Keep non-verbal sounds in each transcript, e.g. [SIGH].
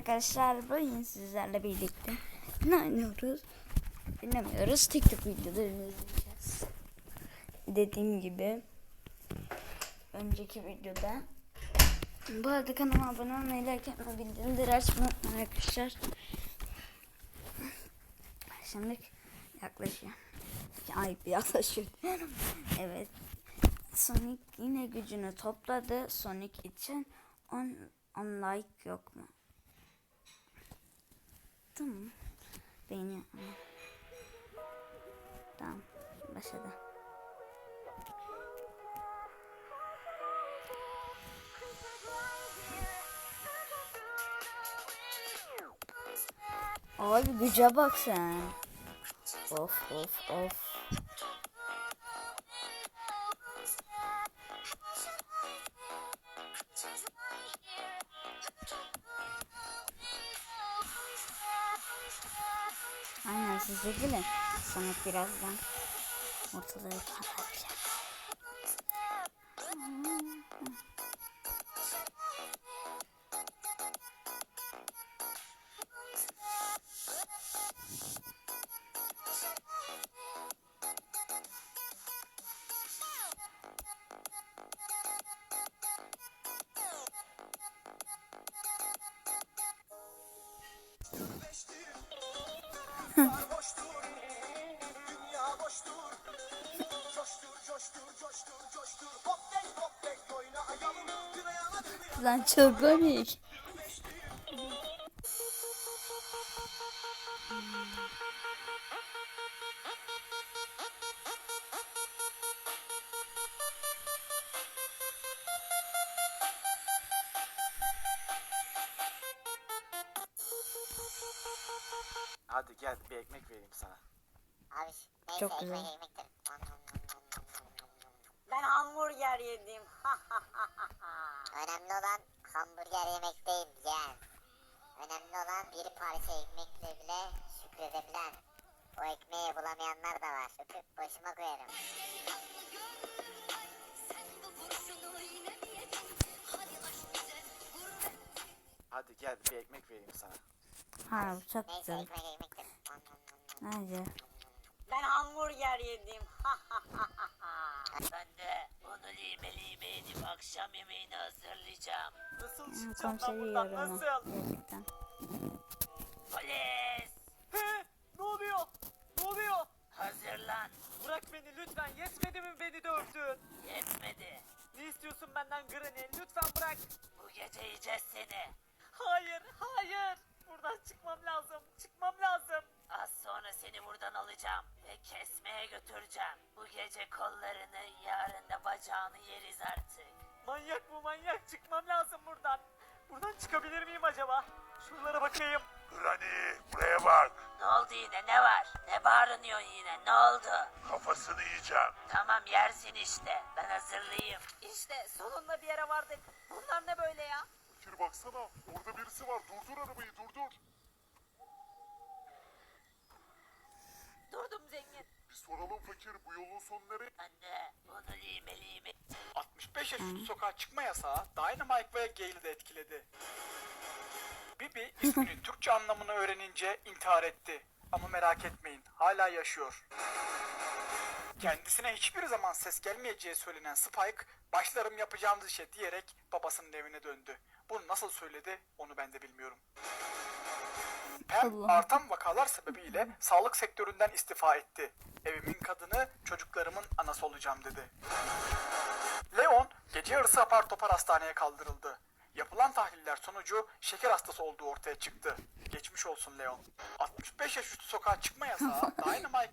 arkadaşlar. Bugün sizlerle birlikte ne oynuyoruz? Bilmiyoruz. TikTok videolarını izleyeceğiz. Dediğim gibi önceki videoda. Bu arada kanalıma abone olmayı like etmeyi bildirimleri açmayı unutmayın arkadaşlar. Şimdi yaklaşıyor. Ay yaklaşıyor evet. Sonic yine gücünü topladı. Sonic için 10 10 like yok mu? Tamam. Beğeni. Tamam. Başladı. Abi güce bak sen. Of of of. Aynen siz de gelin. Sonra birazdan ortalığı patlatacak. Lan çok komik. Hadi gel bir ekmek vereyim sana. Abi neyse Çok ekmek güzel. ekmektir. Ben hamburger yedim. [LAUGHS] Önemli olan hamburger yemek değil yeğen. Önemli olan bir parça ekmekle bile şükredebilen. O ekmeği bulamayanlar da var. Öpüp başıma koyarım. Hadi gel bir ekmek vereyim sana. Ha bu çok Neyse güzel. ekmek ekmektir. Hadi. Ben hamburger yedim. Ben de onu lime lime edip akşam yemeğini hazırlayacağım. Nasıl Ha, çıkacağım ben Komiseri buradan yiyor onu. nasıl? Gerçekten. Polis! He, ne oluyor? Ne oluyor? Hazırlan. Bırak beni lütfen. Yetmedi mi beni dövdün? Yetmedi. Ne istiyorsun benden Granny? Lütfen bırak. Bu gece yiyeceğiz seni. Hayır, hayır. Buradan çıkmam lazım. Çıkmam lazım. Seni buradan alacağım ve kesmeye götüreceğim. Bu gece kollarını, yarın da bacağını yeriz artık. Manyak bu manyak. Çıkmam lazım buradan. Buradan çıkabilir miyim acaba? Şuralara bakayım. Granny buraya bak. Ne oldu yine ne var? Ne bağırıyorsun yine ne oldu? Kafasını yiyeceğim. Tamam yersin işte. Ben hazırlayayım. İşte sonunda bir yere vardık. Bunlar ne böyle ya? Fakir baksana orada birisi var. Durdur arabayı durdur. Durdum zengin. Bir soralım fakir bu yolun sonu nereye? Ben de onu lime lime 65 yaş üstü sokağa çıkma yasağı Dynamite ve Gale'i de etkiledi. Bibi isminin Türkçe anlamını öğrenince intihar etti. Ama merak etmeyin hala yaşıyor. Kendisine hiçbir zaman ses gelmeyeceği söylenen Spike, başlarım yapacağımız işe diyerek babasının evine döndü. Bunu nasıl söyledi onu ben de bilmiyorum. Allah. artan vakalar sebebiyle sağlık sektöründen istifa etti. Evimin kadını, çocuklarımın anası olacağım dedi. Leon gece yarısı apar topar hastaneye kaldırıldı. Yapılan tahliller sonucu şeker hastası olduğu ortaya çıktı. Geçmiş olsun Leon. 65 yaş üstü sokağa çıkma yasağı [LAUGHS] Dynamite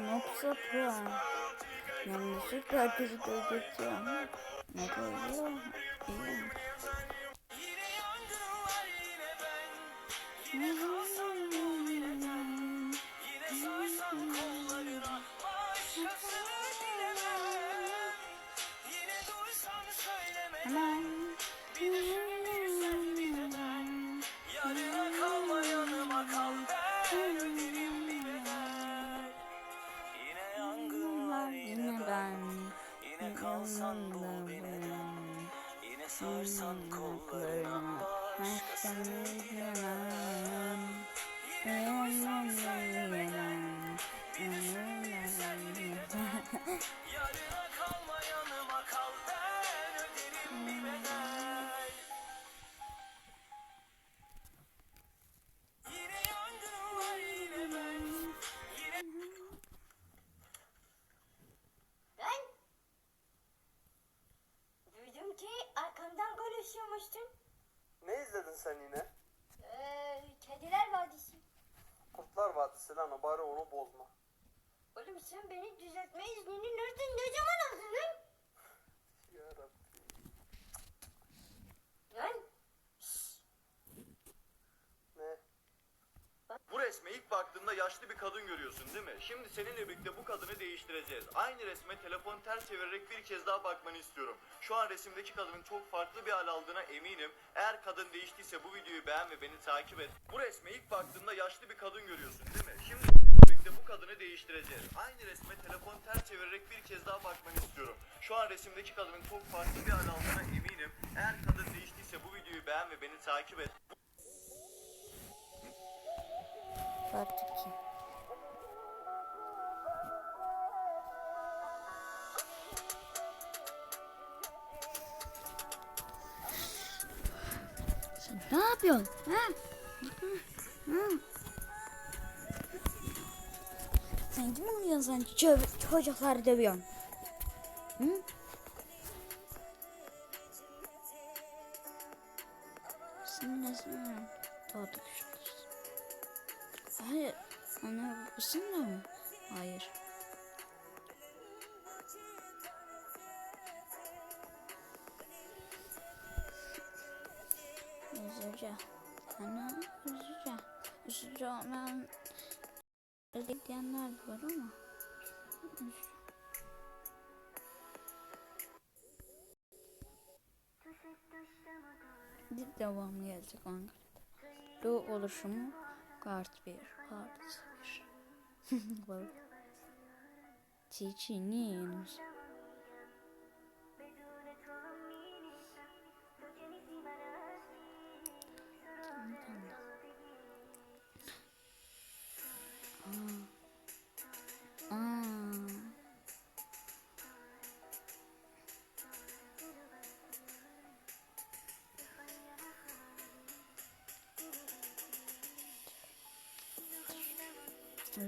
Noksa pro? Yanlışlıkla herkesi öldürtüyor ama ne oluyor? İyi. Sarsan kollarına Başkanı yalan sen yine? Ee, Kediler Vadisi. Kurtlar Vadisi lan o bari onu bozma. Oğlum sen beni düzeltme iznini nereden ne zaman aldın lan? Yarabbim. Lan Ne? Bu resme ilk baktığında yaşlı bir kadın görüyorsun değil mi? Şimdi seninle birlikte bu kadını değiştireceğiz. Aynı resme telefon ters çevirerek bir kez daha bakmanı istiyorum. Şu an resimdeki kadının çok farklı bir hal aldığına eminim. Eğer kadın değiştiyse bu videoyu beğen ve beni takip et. Bu resme ilk baktığında yaşlı bir kadın görüyorsun değil mi? Şimdi seninle birlikte bu kadını değiştireceğiz. Aynı resme telefon ters çevirerek bir kez daha bakmanı istiyorum. Şu an resimdeki kadının çok farklı bir hal aldığına eminim. Eğer kadın değiştiyse bu videoyu beğen ve beni takip et. Part 2 Sen ne yapıyorsun? Ha? Sen kim oluyorsun sen çö- çocukları dövüyorsun? Hı? Sen nesin? Doğduk şurası. Hayır. Babasın da mı? Hayır. Üzücü. Ana üzücü. Üzücü olmayan diyenler var ama. Üzücü. Bir devam gelecek Ankara'da. Doğu oluşumu kart 1, kart 1. Bak. Çiçeğiniz.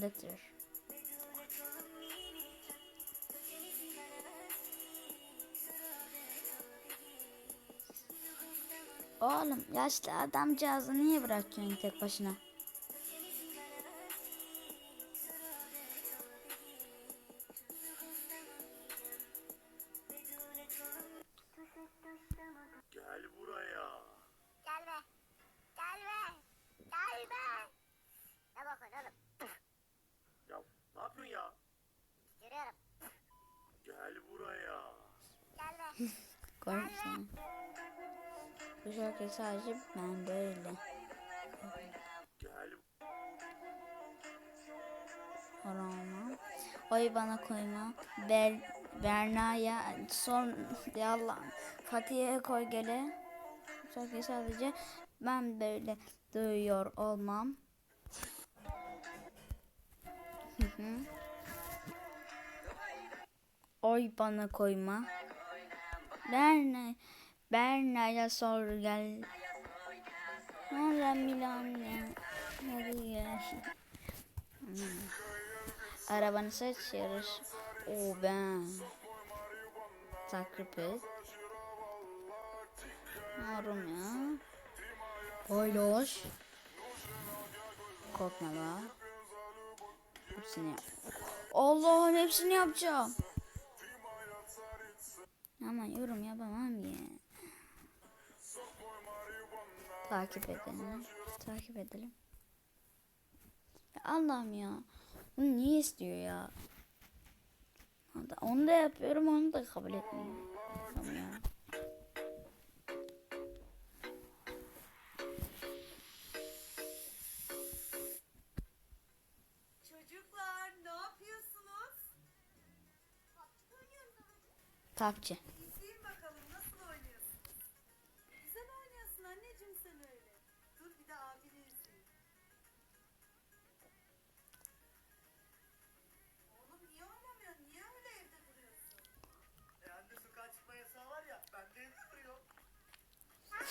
Letter. Oğlum yaşlı adamcağızı niye bırakıyorsun tek başına? Konuşsana. Bu şarkı sadece ben böyle. Orama. Oy bana koyma. Ber Berna'ya son yallah. Fatih'e koy gele. Bu şarkıyı sadece ben böyle duyuyor olmam. Oy bana koyma. Berna Berna'ya sor gel. Nara Milan Hadi gel. Hmm. Arabanı seç yarış. O ben. Takip et. Yorum ya. Paylaş. Korkma la. Hepsini yap. Allah'ım hepsini yapacağım. Ama yorum yapamam ya. Takip edelim. Takip edelim. Allah'ım ya. Bunu niye istiyor ya? Onu da yapıyorum onu da kabul etmiyor. Allah'ım ya. Çocuklar ne yapıyorsunuz? PUBG.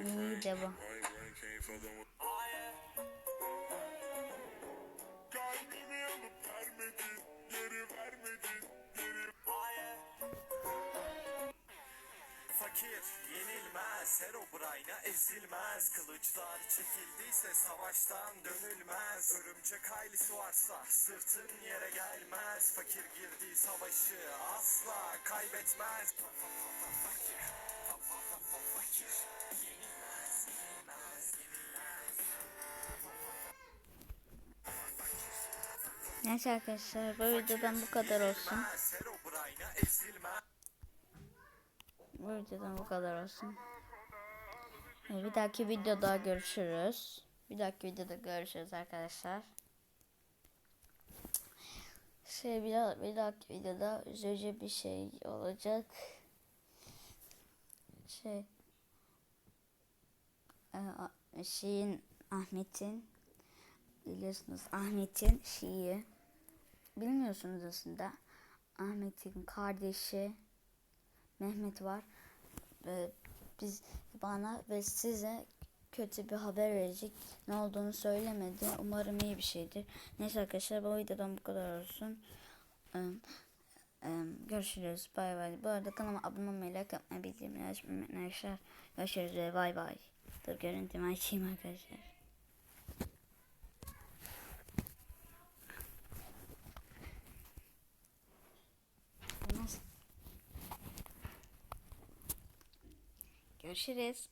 İyi de bu. Kalbimi alıp vermedin, geri vermedin, geri Fakir yenilmez. Her obrayna ezilmez. Kılıçlar çekildiyse savaştan dönülmez. Örümcek ailesi varsa sırtın yere gelmez. Fakir girdiği savaşı asla kaybetmez Neyse arkadaşlar bu videodan bu kadar olsun. Bu videodan bu kadar olsun. Ee, Bir dahaki videoda görüşürüz. Bir dahaki videoda görüşürüz arkadaşlar. Şey bir, daha, bir dahaki videoda üzücü bir şey olacak. Şey e, şeyin Ahmet'in biliyorsunuz Ahmet'in şeyi bilmiyorsunuz aslında Ahmet'in kardeşi Mehmet var. Ve biz bana ve size kötü bir haber verecek. Ne olduğunu söylemedi. Umarım iyi bir şeydir. Neyse arkadaşlar bu videodan bu kadar olsun. Görüşürüz. Bay bay. Bu arada kanalıma abone olmayı, like atmayı, bildirimleri açmayı unutmayın arkadaşlar. Görüşürüz ve bay bay. Dur görüntümü açayım arkadaşlar. Görüşürüz.